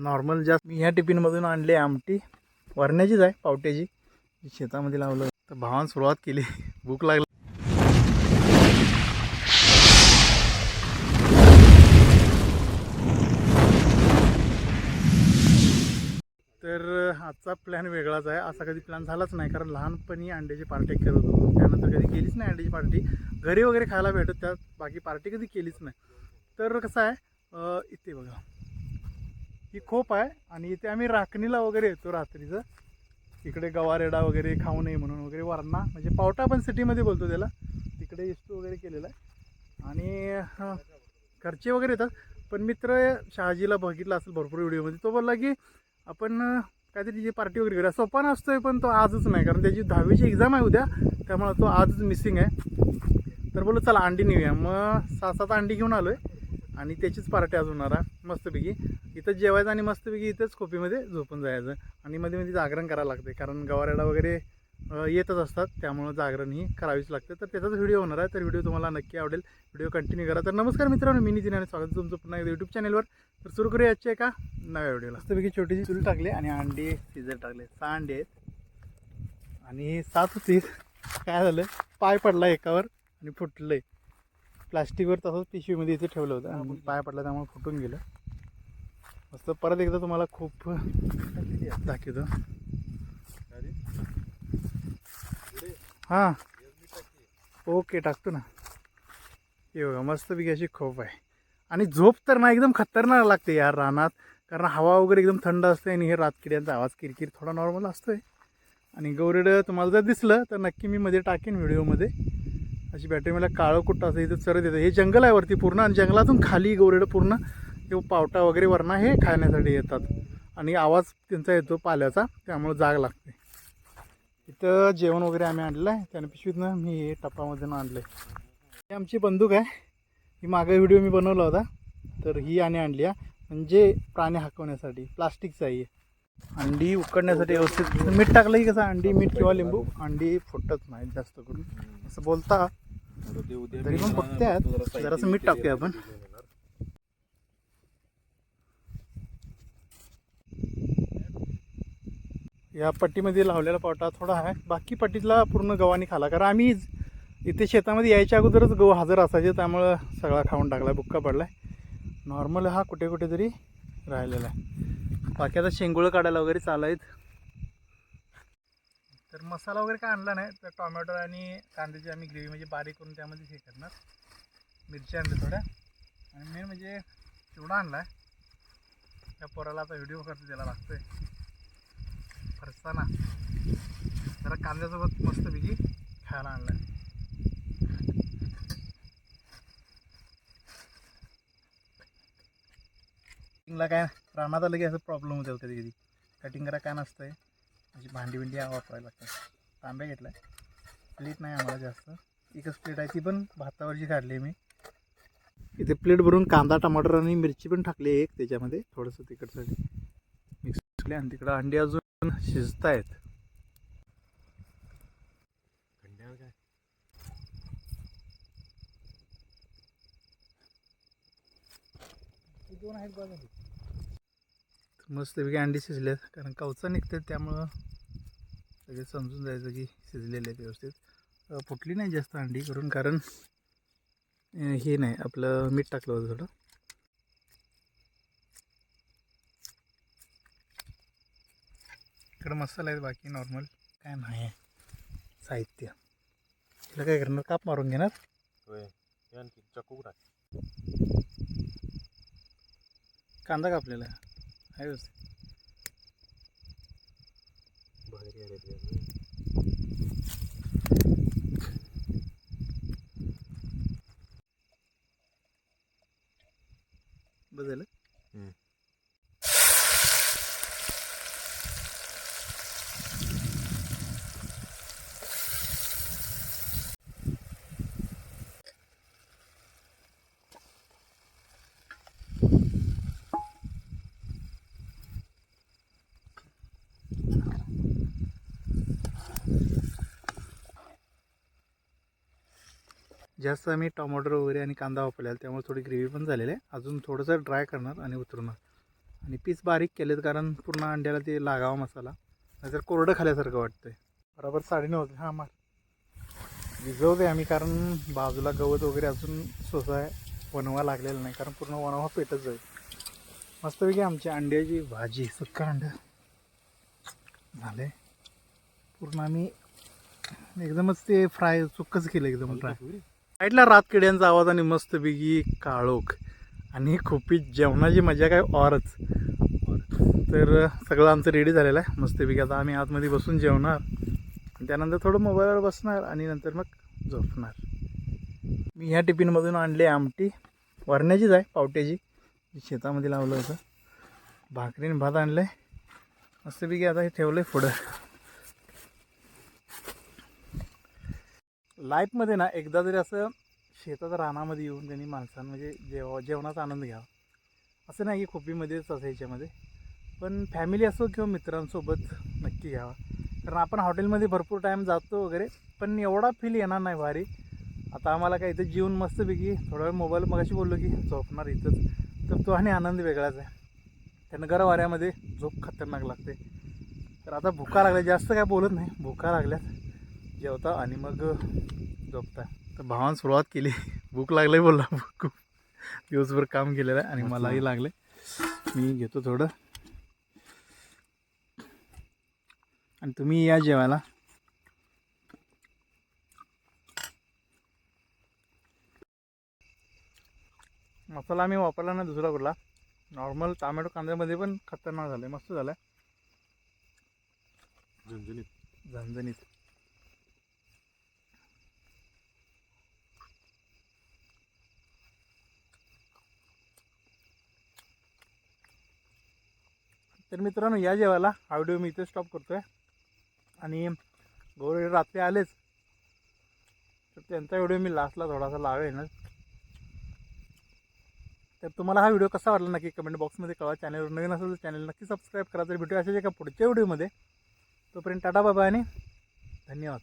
Normal जास्त. मी ह्या टिफिनमधून आणली आमटी. वरण्याचीच आहे पावट्याची. शेतामध्ये लावलं. तर भावान सुरुवात केली. भूक लागली. तर आजचा प्लॅन वेगळाच आहे. असा कधी प्लॅन झालाच नाही. कारण लहानपणी अंड्याची पार्टी करत होतो. त्यानंतर कधी केलीच नाही अंड्याची पार्टी घरी वगैरे खायला भेटत त्यात बाकी पार्टी कधी केलीच नाही. तर कसं आहे इथे बघा. ही खोप आहे आणि इथे आम्ही राखणीला वगैरे येतो रात्रीचं. इकडे गवारेडा वगैरे खाऊ नये म्हणून वगैरे वरणा म्हणजे पावटा पण सिटीमध्ये बोलतो त्याला. तिकडे इस्तू वगैरे केलेला आहे. आणि घरचे वगैरे येतात. पण मित्र शहाजीला बघितला असेल भरपूर व्हिडिओमध्ये. तो बोलला की आपण काहीतरी जी पार्टी वगैरे करूया. सोपा असतोय पण तो आजच नाही. कारण त्याची दहावीची एक्झाम आहे उद्या. त्यामुळे तो आजच मिसिंग आहे. तर बोललो चला अंडी नेऊया. मग सहा सात अंडी घेऊन आलो आहे आणि त्याचीच पार्टी आज होणारा मस्तपैकी. इथं जेवायचं आणि मस्तपैकी इथंच खोपीमध्ये झोपून जायचं. आणि मध्ये मध्ये जागरण करायला लागते कारण गवारेडा वगैरे येतच असतात त्यामुळं जागरण ही करावीच लागते. तर त्याचाच व्हिडिओ होणार आहे तर व्हिडिओ तुम्हाला नक्की आवडेल. व्हिडिओ कंटिन्यू करा. तर नमस्कार मित्रांनो मी नितीन आणि स्वागत तुमचं पुन्हा एकदा यूट्यूब चॅनलवर तर सुरू करूया आजच्या एका नव्या व्हिडिओला. मस्तपैकी छोटीशी चूल टाकली आणि अंडी शिजर टाकले. सहा अंडी आहेत. आणि सात होती. काय झालं? पाय पडला एकावर आणि फुटलं आहे प्लास्टिकवर तसंच पिशवीमध्ये इथे ठेवलं होतं. आणि पाय पडला त्यामुळे फुटून गेलं. मस्त परत एकदा तुम्हाला खूप दाखवतो. हां. ओके टाकतो ना. हे बघा मस्तपैकी अशी खोप आहे. आणि झोप तर ना एकदम खतरनाक लागते यार रानात कारण हवा वगैरे एकदम थंड असते आणि हे रातकिड्यांचा आवाज किरकिर थोडा नॉर्मल असतोय. आणि गौरेडं तुम्हाला जर दिसलं तर नक्की मी मध्ये टाकेन व्हिडिओमध्ये अशी बॅटरी मला काळं कुठं असं इथं चरत येतं. हे जंगल आहे वरती पूर्ण आणि जंगलातून खाली गौरेडं पूर्ण हे पावटा वगैरे वरणा हे खाण्यासाठी येतात. आणि आवाज त्यांचा येतो पाल्याचा त्यामुळे जाग लागते. इथं जेवण वगैरे आम्ही आणलं आहे. त्याने पिशवीतनं मी हे टप्पामधून आणलं आहे ही आमची बंदूक आहे. ही मागे व्हिडिओ मी बनवला होता. तर ही आणि आणली आहे. म्हणजे प्राणी हाकवण्यासाठी. प्लास्टिकचा आहे. अंडी उकडण्यासाठी व्यवस्थित मीठ टाकलंही कसं अंडी मीठ किंवा लिंबू अंडी फुटत नाही जास्त करून. असं बोलता तरी पण फुटत्यात जरासं मीठ टाकूया आपण. या पट्टीमध्ये लावलेला पावटा थोडा आहे. बाकी पट्टीतला पूर्ण गव्हाने खाला. कारण आम्ही इथे शेतामध्ये यायच्या अगोदरच गहू हजर असायचे त्यामुळं सगळा खाऊन टाकला बुक्का पडला आहे नॉर्मल हा कुठे कुठे तरी राहिलेला आहे. बाकी आता शेंगुळं काढायला वगैरे चालायत तर मसाला वगैरे काय आणला नाही तर टोमॅटो आणि कांद्याची आम्ही ग्रेव्ही म्हणजे बारीक करून त्यामध्ये हे करणार. मिरच्या आणल्या थोड्या. आणि मेन म्हणजे चिवडा आणला आहे त्या पोराला आता व्हिडिओ करतो त्याला लागतोय. फरसाना जरा कांद्यासोबत मस्तपैकी खायला आणला आहे काय रानात आलं की असं प्रॉब्लेम होतो कधी कधी कटिंग करा काय नसतंय. अशी भांडी बिंडी वापरायला लागतात. तांब्या घेतला आहे प्लेट नाही आम्हाला जास्त. एकच प्लेट आहे ती पण भातावरची काढली मी. इथे प्लेट भरून कांदा टमाटर आणि मिरची पण टाकली एक त्याच्यामध्ये थोडंसं तिखटसाठी. मिक्स केली आणि तिकडं अंडी अजून शिजत आहेत दोन आहेत बघा. मस्तपैकी अंडी शिजल्यात. कारण कवचा निघतात त्यामुळं सगळे समजून जायचं की शिजलेले आहेत व्यवस्थित. फुटली नाही जास्त अंडी करून कारण हे नाही आपलं मीठ टाकलं होतं थोडं. इकडं मसाला आहेत बाकी नॉर्मल काय नाही आहे. साहित्य. तिला काय करणार? काप मारून घेणार? कांदा कापलेला. आहे व्यवस्थित भारी आले ते बदल हम्म. जास्त आम्ही टोमॅटो वगैरे आणि कांदा वापरलेला त्यामुळे थोडी ग्रेव्ही पण झालेली आहे. अजून थोडंसं ड्राय करणार आणि उतरवणार आणि पीस बारीक केलेत कारण पूर्ण अंड्याला ते लागावा मसाला. नाहीतर कोरडं खाल्यासारखं वाटतंय. बरोबर साडेनऊ होते हां मार. भिजवते आम्ही कारण बाजूला गवत वगैरे अजून सोसाय वनवा लागलेला नाही कारण पूर्ण वनवा पेटच जाईल. मस्तपैकी आमची अंड्याची भाजी सुक्का अंड झाले. पूर्ण आम्ही एकदमच ते फ्राय सुक्कच केलं एकदम फ्राय. साईडला रात किड्यांचा आवाज आणि मस्तपैकी काळोख. आणि खूपच जेवणाची मजा काय औरच. तर सगळं आमचं रेडी झालेलं आहे. मस्तपैकी आता आम्ही आतमध्ये बसून जेवणार. आणि त्यानंतर थोडं मोबाईलवर बसणार आणि नंतर मग झोपणार. मी ह्या टिफिनमधून आणले आमटी. वरण्याचीच आहे पावट्याची. जी शेतामध्ये लावलं होतं. भाकरीने भात आणलं आहे मस्तपैकी आता हे ठेवलं आहे पुढं. लाईफमध्ये ना एकदा जरी असं शेतात रानामध्ये येऊन त्यांनी माणसां म्हणजे जेव जेवणाचा आनंद घ्यावा. असं नाही की खोपीमध्येच असं याच्यामध्ये. पण फॅमिली असो किंवा मित्रांसोबत नक्की घ्यावा. कारण आपण हॉटेलमध्ये भरपूर टाईम जातो वगैरे पण एवढा फील येणार नाही भारी. आता आम्हाला काय इथं जीवन मस्तपैकी थोडा वेळ मोबाईल मगाशी बोललो की झोपणार इथंच. तर तो आणि आनंद वेगळाच आहे. त्यानं गरम वाऱ्यामध्ये झोप खतरनाक लागते. तर आता भुका लागल्या जास्त काय बोलत नाही. भुका लागल्यात. जेवता आणि मग झोपता तर भावानं सुरुवात केली. भूक लागली बोलला खूप दिवसभर काम केलेलं आहे आणि मलाही लागले. मी घेतो थोडं. आणि तुम्ही या जेवायला. मसाला आम्ही वापरला ना दुसरा कुठला? नॉर्मल टोमॅटो कांद्यामध्ये पण खतरनाक झालं आहे मस्त झालं झणझणीत. झणझणीत. तर मित्रांनो या जेवायला हा व्हिडिओ मी इथे स्टॉप करतो आहे आणि गौरव रात्री आलेच. तर त्यांचा व्हिडिओ मी लास्टला थोडासा लावेन. तर तुम्हाला हा व्हिडिओ कसा वाटला नक्की कमेंट बॉक्समध्ये कळवा. चॅनलवर नवीन असेल तर चॅनल नक्की सबस्क्राईब करा. तर भेटूया अशाच एका पुढच्या व्हिडिओमध्ये तोपर्यंत टाटा बाबा आणि धन्यवाद.